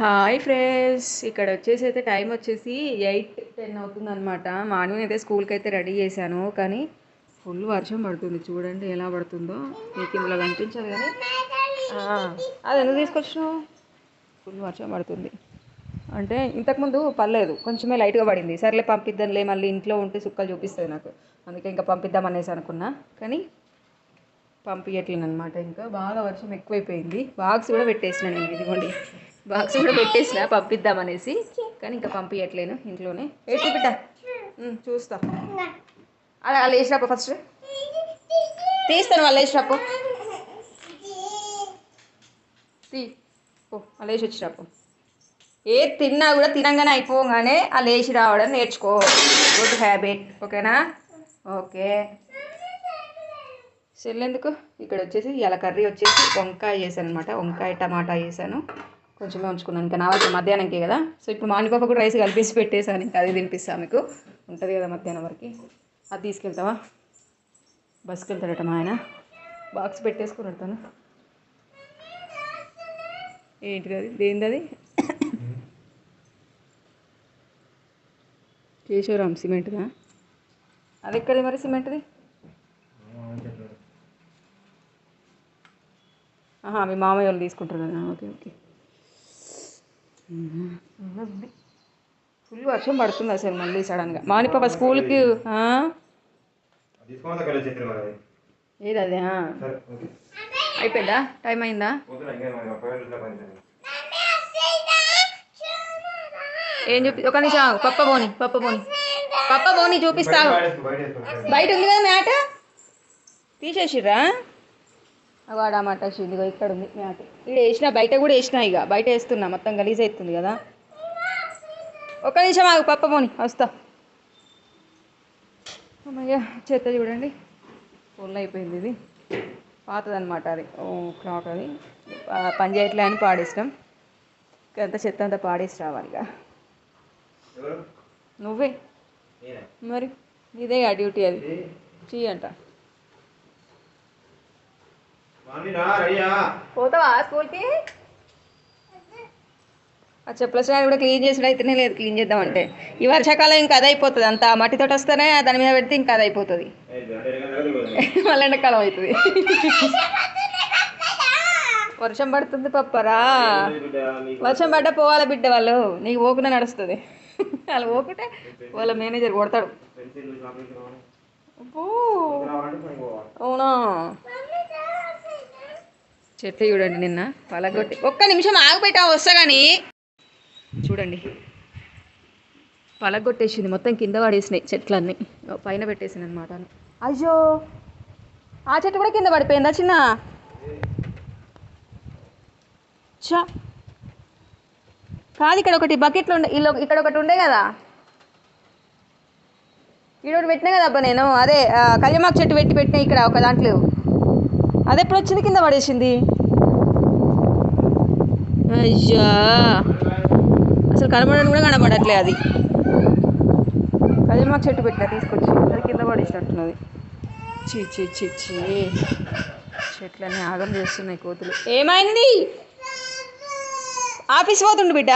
Hi friends ఇక్కడ వచ్చేసి అయితే టైం వచ్చేసి ఎయిట్ టెన్ అవుతుంది అనమాట మార్నింగ్ అయితే స్కూల్కి అయితే రెడీ చేశాను. కానీ ఫుల్ వర్షం పడుతుంది. చూడండి ఎలా పడుతుందో. మీకు ఇందులో కనిపించదు కానీ. అది ఎందుకు తీసుకొచ్చినావు? ఫుల్ వర్షం పడుతుంది. అంటే ఇంతకుముందు పర్లేదు. కొంచెమే లైట్గా పడింది. సర్లే పంపిద్దాంలే మళ్ళీ ఇంట్లో ఉంటే సుక్కలు చూపిస్తుంది నాకు. అందుకే ఇంకా పంపిద్దాం అనేసి అనుకున్నా. కానీ పంపించట్లేనమాట అనమాట ఇంకా. బాగా వర్షం ఎక్కువైపోయింది. బాక్స్ కూడా పెట్టేసినాను ఇదిగోండి. బాక్స్ కూడా పెట్టేసిన పంపిద్దామనేసి కానీ ఇంకా పంపించట్లేను ఇంట్లోనే. ఏంటి బిడ్డ చూస్తా. అలా అలా వేసిరాపో ఫస్ట్ తీస్తాను వాళ్ళు వేసిరాపో. తీ ఓ అలా వేసి వచ్చిరాపో. ఏ తిన్నా కూడా తినంగానే అయిపోగానే ఆ లేచి రావడం నేర్చుకో. గుడ్ హ్యాబిట్ ఓకేనా? ఓకే. సెల్లెందుకు ఇక్కడ వచ్చేసి ఇలా కర్రీ వచ్చేసి వంకాయ చేశాను అనమాట వంకాయ టమాటా చేశాను. కొంచెమే ఉంచుకున్నాను. ఇంకా నా మధ్యాహ్నంకే కదా. సో ఇప్పుడు మానిపాప కూడా రైస్ కలిపేసి పెట్టేశాను. ఇంకా అది తినిపిస్తాను మీకు. ఉంటుంది కదా మధ్యాహ్నం వరకు. అది తీసుకెళ్తావా? బస్కి వెళ్తాడట మా ఆయన. బాక్స్ పెట్టేసుకుని వెళ్తాను. ఏంటిది అది? దేనిది అది? కేశవరామ్ సిమెంట్దా? అది ఎక్కడి మరి సిమెంట్ది? ఆహా మీ మామయ్య వాళ్ళు తీసుకుంటారు కదా. Okay okay. ఫుల్ వర్షం పడుతుంది అసలు మళ్ళీ సడన్గా స్కూల్కి చెప్పిన మరి. అది. ఏది అదే అయిపోయిందా? టైం అయిందా. ఏం చూపి ఒక నిమిషం. పప్ప పోని పప్ప పోని. పప్ప పోని చూపిస్తావు. బయట ఉంది కదా మ్యాట్? తీసేసిర్రా? వాడు ఆ మాట ఇదిగో ఇక్కడ ఉంది మ్యాట్. ఇక్కడ వేసిన బయట కూడా వేసిన ఇక బయట వేస్తున్నా మొత్తం గలీజ్ అవుతుంది కదా. ఒక నిమిషం ఆగు పప్ప పోని వస్తా. అమ్మయ్య చెత్త చూడండి. ఫుల్ అయిపోయింది ఇది. పాతదనమాట అది. ఓ క్లాక్ అది. పని చేయట్లే అని పాడేసినాం. అంత చెత్త అంతా పాడేసి రావాలి ఇక? నువ్వే. మరి? ఇదే ఆ డ్యూటీ అది. ఇది? చెయ్యి అంట మామీ రా, రెడీయా? పోతావా స్కూల్కి ఆ చెప్పుల స్టాండ్ కూడా క్లీన్ చేసుడు అయితేనే లేదు క్లీన్ చేద్దామంటే ఈ వర్షాకాలం ఇంకా అది అయిపోతుంది అంత మట్టితో వస్తేనే దాని మీద పెడితే ఇంకా అది అయిపోతుంది. అంటే. మళ్ళీ ఎండాకాలం అవుతుంది. వర్షం పడుతుంది పప్పరా వర్షం పడ్డ పోవాలి బిడ్డ వాళ్ళు? నీకు పోకుండా నడుస్తుంది. వాళ్ళు పోకుంటే వాళ్ళ మేనేజర్ కొడతాడు. అవునా? చెట్లు చూడండి నిన్న పలగొట్టి. ఒక్క నిమిషం ఆగిపెట్టా వస్తా కానీ చూడండి. పలగొట్టేసింది మొత్తం కింద పడేసినాయి చెట్లన్నీ. పైన పెట్టేసింది అనమాట అయ్యో! ఆ చెట్టు కూడా కింద పడిపోయిందా చిన్న? చా కాదు ఇక్కడ ఒకటి బకెట్లు ఉండే ఇల్లు ఇక్కడ ఒకటి ఉండే కదా? ఈడోటి పెట్టినా కదా అబ్బా నేను? అదే ఆ, చెట్టు పెట్టి పెట్టినా ఇక్కడ ఒక దాంట్లో. అది ఎప్పుడు వచ్చింది? కింద పడేసింది. అయ్యా. అసలు కనబడడం కూడా కనబడట్లే అది. కళ్యామాకు చెట్టు పెట్టినా తీసుకొచ్చి. అది కింద పడేసినట్టున్నది. చీ చీ చీ చీ చెట్లన్నీ ఆగం చేస్తున్నాయి కోతులు. ఏమైంది? ఆఫీస్ పోతుండు బిడ్డ?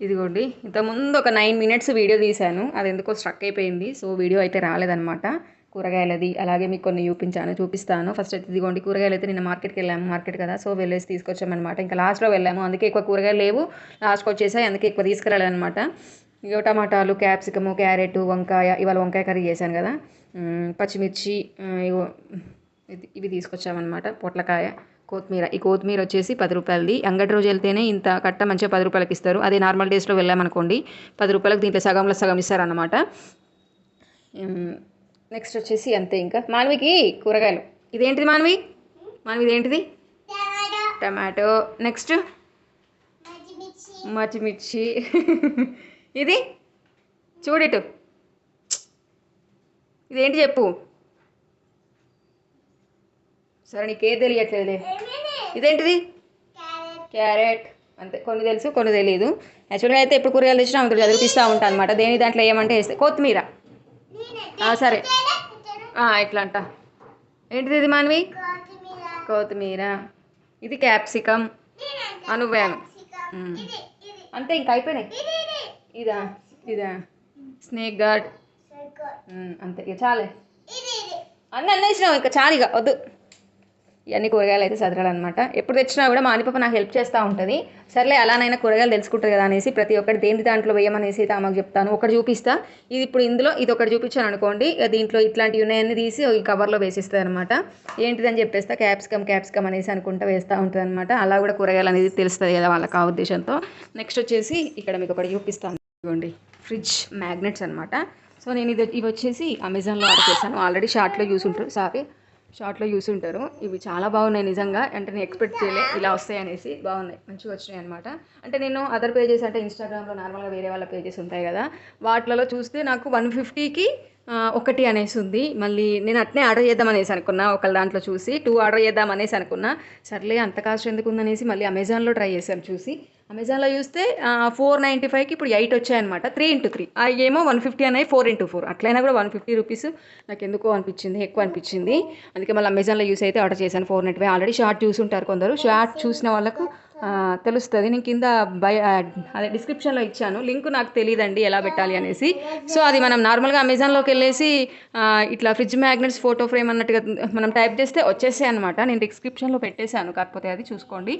ఇదిగోండి ఇంతకుముందు ఒక నైన్ మినిట్స్ వీడియో తీశాను. అది ఎందుకో స్ట్రక్ అయిపోయింది. సో వీడియో అయితే రాలేదన్నమాట. కూరగాయలది అలాగే మీకు కొన్ని చూపించాను చూపిస్తాను. ఫస్ట్ అయితే ఇదిగోండి కూరగాయలు అయితే నిన్న మార్కెట్కి వెళ్ళాము. మార్కెట్ కదా సో వెళ్ళేసి తీసుకొచ్చామన్నమాట. ఇంకా లాస్ట్లో వెళ్ళాము. అందుకే ఎక్కువ కూరగాయలు లేవు. లాస్ట్కి వచ్చేసాయి. అందుకే ఎక్కువ తీసుకురాలేదన్నమాట. ఇక టమాటాలు క్యాప్సికము క్యారెట్ వంకాయ ఇవాళ వంకాయ కర్రీ చేశాను కదా. పచ్చిమిర్చి ఇవి తీసుకొచ్చామన్నమాట. పొట్లకాయ కొత్తిమీర. ఈ కొత్తిమీర వచ్చేసి పది రూపాయలది. అంగటి రోజు వెళ్తేనే ఇంత కట్ట మంచిగా పది రూపాయలకి ఇస్తారు. అదే నార్మల్ డేస్లో వెళ్ళామనుకోండి పది రూపాయలకు దీంట్లో సగంలో సగం ఇస్తారన్నమాట. నెక్స్ట్ వచ్చేసి అంతే ఇంకా. మానవికి కూరగాయలు. ఇదేంటిది మానవి? మానవి ఇదేంటిది? టమాటో. నెక్స్ట్? మర్చిమిర్చి. ఇది? చూడిటు ఇదేంటి చెప్పు? సరే నీకే తెలియట్లేదులే. ఇదేంటిది? క్యారెట్. అంతే కొన్ని తెలుసు కొన్ని తెలియదు యాక్చువల్గా అయితే ఎప్పుడు కూరగాయలు తెచ్చినా ఆమెతో చదివిపిస్తూ ఉంటాను అనమాట దేని దాంట్లో ఏమంటే వేస్తే కొత్తిమీర. సరే. ఆ, ఇట్లా అంట ఏంటిది ఇది మానవి? కొత్తిమీర. ఇది క్యాప్సికమ్. ఆ, నువ్వేను ఉమ్. అంతే ఇంక అయిపోయినాయి. ఇదా ఇదా స్నేక్ గార్డ్. అంతే. ఇక చాలే. అన్నీ అన్నేసినావు ఇంకా చాలు ఇక. వద్దు. ఇవన్నీ కూరగాయలు అయితే చదరాలన్నమాట ఎప్పుడు తెచ్చినా కూడా మానిపప్ప నాకు హెల్ప్ చేస్తూ ఉంటుంది. సర్లే అలానైనా కూరగాయలు తెలుసుకుంటారు కదా అనేసి ప్రతి ఒక్కటి దేని దాంట్లో వేయమనేసి అయితే ఆమెకు చెప్తాను. ఒకటి చూపిస్తా. ఇది ఇప్పుడు ఇందులో ఇది ఒకటి చూపించాను అనుకోండి దీంట్లో ఇట్లాంటివి ఉన్నాయని తీసి ఈ కవర్లో వేసిస్తుంది అనమాట ఏంటిదని చెప్పేస్తా క్యాప్సికమ్ క్యాప్సికమ్ అనేసి అనుకుంటా వేస్తూ ఉంటుంది అనమాట అలా కూడా కూరగాయలు అనేది తెలుస్తుంది కదా వాళ్ళకి ఆ ఉద్దేశంతో. నెక్స్ట్ వచ్చేసి ఇక్కడ మీకు ఒకటి చూపిస్తాను. ఇదిగోండి ఫ్రిడ్జ్ మ్యాగ్నెట్స్ అనమాట సో నేను ఇది ఇవి వచ్చేసి అమెజాన్లో ఆర్డర్ చేశాను. ఆల్రెడీ షార్ట్లో చూసుంటారు సారీ షార్ట్లో చూసుంటారు ఉంటారు. ఇవి చాలా బాగున్నాయి నిజంగా. అంటే నేను ఎక్స్పెక్ట్ చేయలే ఇలా వస్తాయి అనేసి. బాగున్నాయి. మంచిగా వచ్చినాయి అనమాట అంటే నేను అదర్ పేజెస్ అంటే ఇన్స్టాగ్రామ్లో నార్మల్గా వేరే వాళ్ళ పేజెస్ ఉంటాయి కదా. వాటిలలో చూస్తే నాకు వన్ ఫిఫ్టీకి ఒకటి అనేసి ఉంది. మళ్ళీ నేను అట్నే ఆర్డర్ చేద్దాం అనేసి అనుకున్నా. ఒకళ్ళ దాంట్లో చూసి టూ ఆర్డర్ చేద్దాం అనేసి అనుకున్నా. సర్లే అంత కాస్ట్ ఎందుకు ఉందనేసి మళ్ళీ అమెజాన్లో ట్రై చేశాను చూసి. అమెజాన్లో చూస్తే ఫోర్ నైంటీ ఫైవ్కి ఇప్పుడు ఎయిట్ వచ్చాయన్నమాట. త్రీ ఇంటూ త్రీ ఏమో వన్ ఫిఫ్టీ అనేవి ఫోర్ ఇంటూ ఫోర్ అట్లయినా కూడా వన్ ఫిఫ్టీ రూపీస్ నాకు ఎందుకో అనిపించింది ఎక్కువ అనిపించింది. అందుకే మళ్ళీ అమెజాన్లో యూస్ అయితే ఆర్డర్ చేశాను. Four ninety five already short చూసుంటారు కొందరు. షార్ట్ చూసిన వాళ్ళకు తెలుస్తుంది. నేను కింద బయ అదే డిస్క్రిప్షన్లో ఇచ్చాను. లింక్ నాకు తెలియదండి ఎలా పెట్టాలి అనేసి. సో అది మనం నార్మల్గా అమెజాన్లోకి వెళ్ళేసి ఇట్లా ఫ్రిడ్జ్ మ్యాగ్నెట్స్ ఫోటో ఫ్రేమ్ అన్నట్టుగా మనం టైప్ చేస్తే వచ్చేసాయి అనమాట నేను డిస్క్రిప్షన్లో పెట్టేశాను. కాకపోతే అది చూసుకోండి.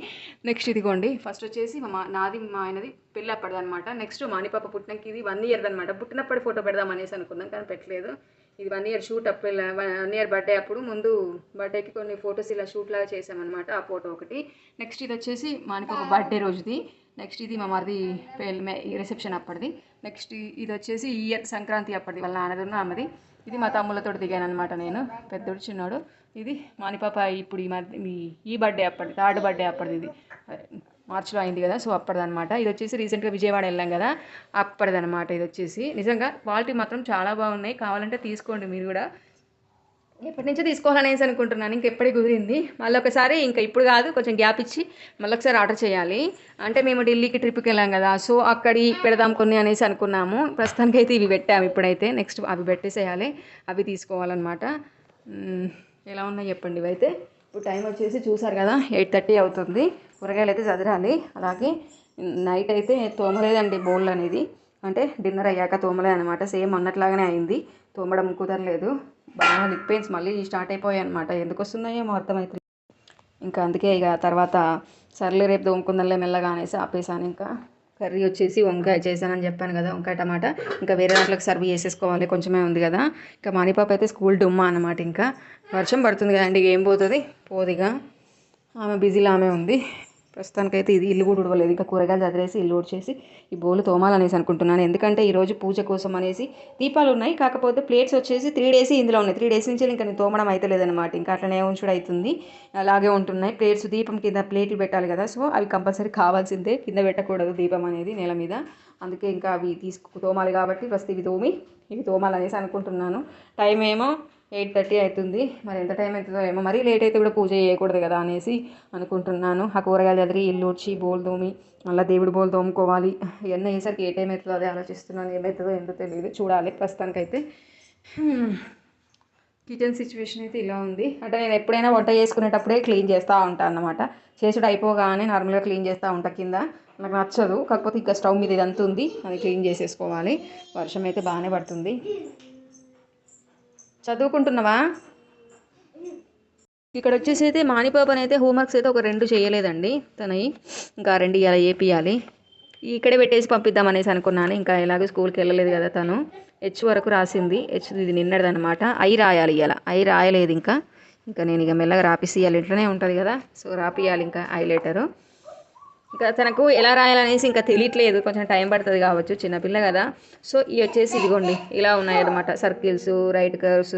నెక్స్ట్ ఇదిగోండి. ఫస్ట్ వచ్చేసి మా నాది మా ఆయనది పెళ్ళి అప్పటిదనమాట నెక్స్ట్ మానిపాప పుట్టినకి ఇది వన్ ఇయర్ అనమాట పుట్టినప్పటి ఫోటో పెడదాం అనేసి అనుకున్నాం కానీ పెట్టలేదు. ఇది వన్ ఇయర్ షూట్ అప్పుడు వన్ ఇయర్ బర్త్డే అప్పుడు ముందు బర్త్డేకి కొన్ని ఫొటోస్ ఇలా షూట్ లాగా చేసామన్నమాట ఆ ఫోటో ఒకటి. నెక్స్ట్ ఇది వచ్చేసి మానిపాప బర్త్డే రోజుది. నెక్స్ట్ ఇది మా మరిది రిసెప్షన్ అప్పటిది. నెక్స్ట్ ఇది వచ్చేసి ఈ ఇయర్ సంక్రాంతి అప్పటిది వాళ్ళ నాన్నది ఆమెది ఇది మా తమ్ముళ్ళతో దిగాను అనమాట నేను పెద్దోడు చిన్నోడు. ఇది మానిపాప ఇప్పుడు ఈ మధ్య ఈ- ఈ బర్త్డే అప్పటిది థర్డ్ బర్త్డే అప్పటిది ఇది. మార్చిలో అయింది కదా సో అప్పటిదనమాట ఇది వచ్చేసి రీసెంట్గా విజయవాడ వెళ్ళాం కదా అప్పటిదనమాట ఇది వచ్చేసి నిజంగా క్వాలిటీ మాత్రం చాలా బాగున్నాయి. కావాలంటే తీసుకోండి మీరు కూడా. ఎప్పటి నుంచో తీసుకోవాలనేసి అనుకుంటున్నాను ఇంకెప్పటి కుదిరింది. మళ్ళీ ఒకసారి ఇంకా ఇప్పుడు కాదు కొంచెం గ్యాప్ ఇచ్చి మళ్ళీ ఒకసారి ఆర్డర్ చేయాలి. అంటే మేము ఢిల్లీకి ట్రిప్కి వెళ్ళాం కదా సో అక్కడి పెడదాం కొన్ని అనేసి అనుకున్నాము. ప్రస్తుతానికి అయితే ఇవి పెట్టాము ఇప్పుడైతే. నెక్స్ట్ అవి పెట్టేసేయాలి అవి తీసుకోవాలన్నమాట. ఎలా ఉన్నాయి చెప్పండి ఇవైతే? ఇప్పుడు టైం వచ్చేసి చూసారు కదా ఎయిట్ థర్టీ అవుతుంది. కూరగాయలు అయితే చదరాలి. అలాగే నైట్ అయితే తోమలేదండి బౌల్ అనేది. అంటే డిన్నర్ అయ్యాక తోమలేదు అనమాట సేమ్ అన్నట్లాగానే అయింది. తోమడం కుదరలేదు. బాగా లిక్ పెయిన్స్ మళ్ళీ స్టార్ట్ అయిపోయాయి అనమాట ఎందుకు వస్తున్నాయేమో ఏమో అర్థమవుతుంది ఇంకా అందుకే ఇక తర్వాత సర్లే రేపు తోముకుందలే మెల్లగా అనేసి ఆపేసాను ఇంకా. కర్రీ వచ్చేసి వంకాయ చేశానని చెప్పాను కదా వంకాయ టమాటా. ఇంకా వేరే దాంట్లోకి సర్వ్ చేసేసుకోవాలి కొంచెమే ఉంది కదా. ఇంకా మణిపాప అయితే స్కూల్ డుమ్మా అనమాట ఇంకా. వర్షం పడుతుంది కదండి ఏం పోతుంది? పోదిగా ఆమె బిజీలో ఆమె ఉంది. ప్రస్తుతానికైతే ఇది ఇల్లు కూడా ఉడవలేదు ఇంకా కూరగాయలు చదివేసి ఇల్లు ఉడిచేసి ఈ బోలు తోమాలనేసి అనుకుంటున్నాను. ఎందుకంటే ఈరోజు పూజ కోసం అనేసి దీపాలు ఉన్నాయి. కాకపోతే ప్లేట్స్ వచ్చేసి త్రీ డేస్ ఇందులో ఉన్నాయి. త్రీ డేస్ నుంచి ఇంకా నేను తోమడం అయితే లేదనమాట ఇంకా అట్లనే ఉంచుడు అవుతుంది అలాగే ఉంటున్నాయి. ప్లేట్స్ దీపం కింద ప్లేట్లు పెట్టాలి కదా. సో అవి కంపల్సరీ కావాల్సిందే. కింద పెట్టకూడదు దీపం అనేది నేల మీద. అందుకే ఇంకా అవి తీసుకు తోమాలి కాబట్టి ఫస్ట్ ఇవి తోమి ఇవి తోమాలనేసి అనుకుంటున్నాను. టైం ఏమో ఎయిట్ థర్టీ అవుతుంది మరి ఎంత టైం అవుతుందో ఏమో. మరీ లేట్ అయితే కూడా పూజ చేయకూడదు కదా అనేసి అనుకుంటున్నాను. ఆ కూరగాయలు చదివి ఇల్లు వచ్చి బోల్ తోమి మళ్ళీ దేవుడు బోల్ తోముకోవాలి. ఇవన్నీ అయ్యేసరికి ఏ టైం అవుతుందో అదే ఆలోచిస్తున్నాను. ఏమవుతుందో ఏంటో తెలియదు చూడాలి ప్రస్తుతానికైతే. కిచెన్ సిచ్యువేషన్ అయితే ఇలా ఉంది. అంటే నేను ఎప్పుడైనా వంట చేసుకునేటప్పుడే క్లీన్ చేస్తూ ఉంటాను అన్నమాట. చేసుడు అయిపోగానే నార్మల్గా క్లీన్ చేస్తూ ఉంటా కింద. నాకు నచ్చదు. కాకపోతే ఇంకా స్టవ్ మీద ఇదంతా ఉంది. అది క్లీన్ చేసేసుకోవాలి. వర్షం అయితే బాగానే పడుతుంది. చదువుకుంటున్నావా? ఇక్కడ వచ్చేసి అయితే మానిపాపని అయితే హోంవర్క్స్ అయితే ఒక రెండు చేయలేదండి. తనవి ఇంకా రెండు ఇలా చేపియాలి ఇక్కడే పెట్టేసి పంపిద్దాం అనేసి అనుకున్నాను. ఇంకా ఎలాగో స్కూల్కి వెళ్ళలేదు కదా తను. హెచ్ వరకు రాసింది. హెచ్ ఇది నిన్నటిది ఐ రాయాలి ఇవాళ ఐ రాయలేదు ఇంకా. ఇంకా నేను ఇక మెల్లగా రాపిసి ఇవాళ ఇంట్లోనే ఉంటుంది కదా. సో రాపియాలి ఇంకా ఐ లెటరు. ఇంకా తనకు ఎలా రాయాలనేసి ఇంకా తెలియట్లేదు. కొంచెం టైం పడుతుంది కావచ్చు చిన్నపిల్ల కదా. సో ఇవి వచ్చేసి ఇదిగోండి ఇలా ఉన్నాయన్నమాట. Circles right curves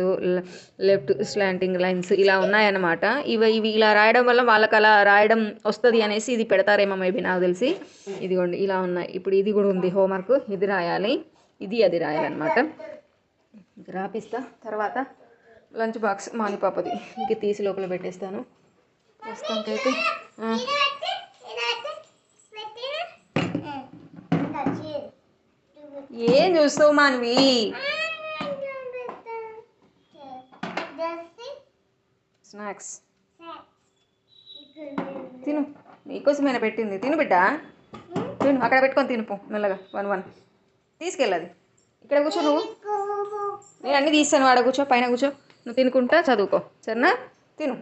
left slanting lines ఇలా ఉన్నాయన్నమాట. ఇవి ఇవి ఇలా రాయడం వల్ల వాళ్ళకి అలా రాయడం వస్తుంది అనేసి ఇది పెడతారేమో మేబీ నాకు తెలిసి. ఇదిగోండి ఇలా ఉన్నాయి. ఇప్పుడు ఇది కూడా ఉంది హోంవర్క్. ఇది రాయాలి. ఇది అది రాయాలన్నమాట. రాపిస్తా. తర్వాత లంచ్ బాక్స్ మానిపాపది ఇంక తీసి లోపల పెట్టేస్తాను. ప్రస్తుతానికైతే ఆ, ఏం చూస్తావు మాన్వి? స్నాక్స్. తిను. నీకోసమైనా పెట్టింది. తిను బిడ్డ. తిను. అక్కడ పెట్టుకొని తినుపు మెల్లగా. One one. తీసుకెళ్ళది. ఇక్కడ కూర్చో నువ్వు. నేను అన్నీ తీస్తాను. వాడ కూర్చో పైన కూర్చో. నువ్వు తినుకుంటా చదువుకో. సరేనా? తిను.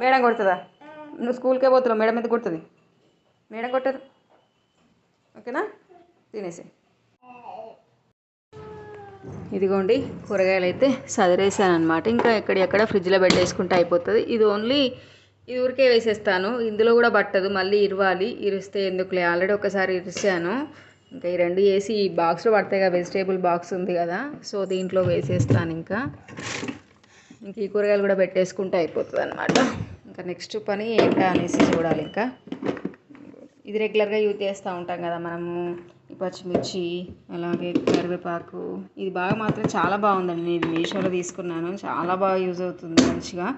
మేడం కొడుతుందా? నువ్వు స్కూల్కే పోతున్నావు. మేడం మీద కొడుతుంది? మేడం కొట్టదు. ఓకేనా? తినేసి. ఇదిగోండి కూరగాయలు అయితే సదిరేసాను అనమాట ఇంకా ఎక్కడెక్కడ ఫ్రిడ్జ్లో పెట్టేసుకుంటే అయిపోతుంది. ఇది ఓన్లీ ఇది ఊరికే వేసేస్తాను. ఇందులో కూడా పట్టదు మళ్ళీ ఇరవాలి. ఇరిస్తే ఎందుకులే? ఆల్రెడీ ఒకసారి ఇరిచాను ఇంకా ఈ రెండు వేసి ఈ బాక్స్లో పడతాయి కదా వెజిటేబుల్ బాక్స్ ఉంది కదా సో దీంట్లో వేసేస్తాను ఇంకా. ఇంక ఈ కూరగాయలు కూడా పెట్టేసుకుంటే అయిపోతుంది అనమాట ఇంకా నెక్స్ట్ పని ఏంటా అనేసి చూడాలి ఇంకా. ఇది రెగ్యులర్గా యూజ్ చేస్తూ ఉంటాం కదా మనము. ఈ పచ్చిమిర్చి అలాగే కరివేపాకు. ఇది బాగా మాత్రం చాలా బాగుందండి. నేను మీషోలో తీసుకున్నాను. చాలా బాగా యూజ్ అవుతుంది మంచిగా.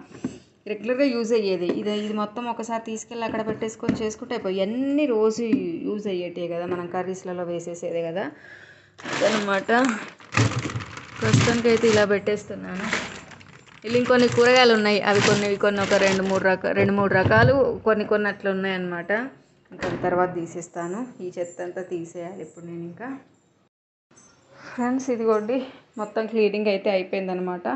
రెగ్యులర్గా యూజ్ అయ్యేది. ఇది ఇది మొత్తం ఒకసారి తీసుకెళ్ళి అక్కడ పెట్టేసుకొని చేసుకుంటే అయిపోయి అన్ని రోజు యూజ్ అయ్యేటే కదా. మనం కర్రీస్లలో వేసేసేదే కదా. అనమాట ప్రస్తుతానికి అయితే ఇలా పెట్టేస్తున్నాను. ఇలా ఇంకొన్ని కూరగాయలు ఉన్నాయి. అవి కొన్ని కొన్ని ఒక రెండు మూడు రక రెండు మూడు రకాలు కొన్ని కొన్ని అట్లా ఉన్నాయన్నమాట ఇంకా తర్వాత తీసేస్తాను. ఈ చెత్త అంతా తీసేయాలి ఇప్పుడు నేను ఇంకా. ఫ్రెండ్స్ ఇదిగోండి మొత్తం క్లీనింగ్ అయితే అయిపోయిందనమాట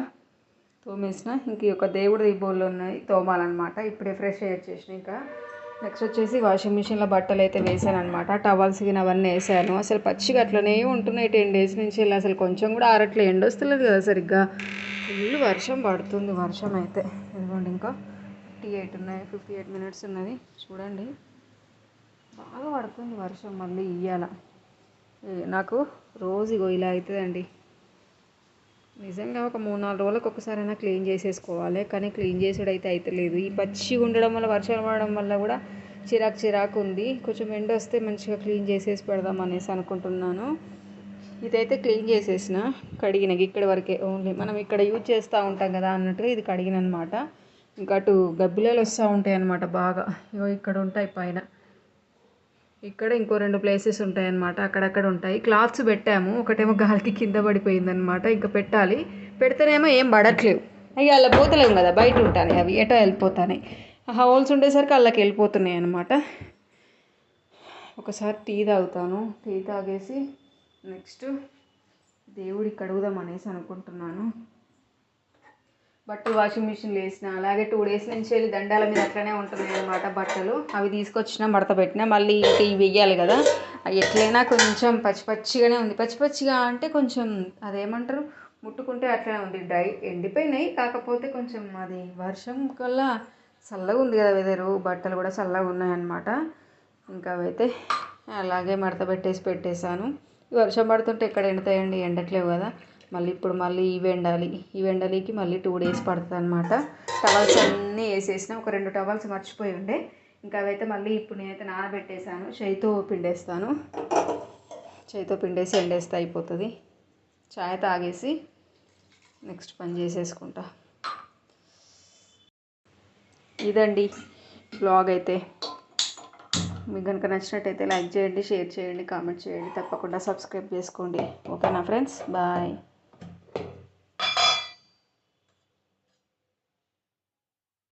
తోమేసిన. ఇంక ఒక దేవుడు దేవుడి బోళ్ళు ఉన్నాయి తోమాలన్నమాట. ఇప్పుడే ఫ్రెష్ చేసిన ఇంకా. నెక్స్ట్ వచ్చేసి వాషింగ్ మిషన్లో బట్టలు అయితే వేసాను అనమాట టవల్స్ గిన అవన్నీ వేసాను. అసలు పచ్చిగా అట్లనే ఉంటున్నాయి టెన్ డేస్ నుంచి. ఇలా అసలు కొంచెం కూడా ఆరట్లే ఎండ వస్తలేదు కదా సరిగ్గా. ఫుల్ వర్షం పడుతుంది వర్షం అయితే. ఇదిగోండి ఇంకా. ఫిఫ్టీ ఎయిట్ ఉన్నాయి ఫిఫ్టీ ఎయిట్ మినిట్స్ ఉన్నది. చూడండి. బాగా పడుతుంది వర్షం మళ్ళీ ఇయ్యాల. నాకు రోజు ఇగో ఇలా అవుతుందండి నిజంగా ఒక మూడు నాలుగు రోజులకు ఒకసారైనా క్లీన్ చేసేసుకోవాలి కానీ క్లీన్ చేసుడు అయితే అవుతలేదు ఈ పచ్చిగా ఉండడం వల్ల వర్షాలు పడడం వల్ల కూడా చిరాకు చిరాకు ఉంది. కొంచెం ఎండ వస్తే మంచిగా క్లీన్ చేసేసి పెడదాం అనేసి అనుకుంటున్నాను. ఇదైతే క్లీన్ చేసేసిన కడిగిన ఇక్కడి వరకే ఓన్లీ. మనం ఇక్కడ యూజ్ చేస్తూ ఉంటాం కదా అన్నట్టుగా ఇది కడిగిన అనమాట ఇంకా అటు గబ్బిలాలు వస్తూ ఉంటాయి అన్నమాట బాగా. ఇగో ఇక్కడ ఉంటాయి పైన. ఇక్కడ ఇంకో రెండు ప్లేసెస్ ఉంటాయన్నమాట అక్కడక్కడ ఉంటాయి. క్లాత్స్ పెట్టాము ఒకటేమో గాలికి కింద పడిపోయిందనమాట ఇంకా పెట్టాలి. పెడితేనేమో ఏం పడట్లేవు. అవి అలా పోతలేవు కదా బయట ఉంటాయి అవి ఎటో వెళ్ళిపోతాయి ఆ హోల్స్ ఉండేసరికి అల్లకి వెళ్ళిపోతున్నాయి అనమాట ఒకసారి టీ తాగుతాను. టీ తాగేసి నెక్స్ట్ దేవుడికి అడుగుదాం అనేసి అనుకుంటున్నాను. బట్టలు వాషింగ్ మిషన్లో వేసిన అలాగే టూ డేస్ నుంచి వెళ్ళి దండాల మీద అట్లనే ఉంటున్నాయి అనమాట బట్టలు. అవి తీసుకొచ్చిన మడత పెట్టిన మళ్ళీ ఇవి వెయ్యాలి కదా. అవి ఎట్లయినా కొంచెం పచ్చి పచ్చిగానే ఉంది. పచ్చి పచ్చిగా అంటే కొంచెం అదేమంటారు? ముట్టుకుంటే అట్లనే ఉంది. డ్రై ఎండిపోయినాయి. కాకపోతే కొంచెం అది వర్షం కల్లా చల్లగా ఉంది కదా వెదరు. బట్టలు కూడా చల్లగా ఉన్నాయన్నమాట ఇంకా అవైతే అలాగే మడత పెట్టేసి పెట్టేశాను. వర్షం పడుతుంటే ఎక్కడ ఎండుతాయండి? ఎండట్లేవు కదా. మళ్ళీ ఇప్పుడు మళ్ళీ ఇవి ఎండాలి ఇవి ఎండలికి మళ్ళీ టూ డేస్ పడుతుంది అనమాట టవల్స్ అన్నీ వేసేసిన ఒక రెండు టవల్స్ మర్చిపోయి ఉండే. ఇంకా అవైతే మళ్ళీ ఇప్పుడు నేనైతే నానబెట్టేశాను. చేయితో పిండేస్తాను. చేయితో పిండేసి ఎండేస్తే అయిపోతుంది. చాయ్ తాగేసి నెక్స్ట్ పని చేసేసుకుంటా. ఇదండి బ్లాగ్ అయితే. మీకు కనుక నచ్చినట్టయితే లైక్ చేయండి షేర్ చేయండి కామెంట్ చేయండి. తప్పకుండా సబ్స్క్రైబ్ చేసుకోండి. ఓకేనా ఫ్రెండ్స్ బాయ్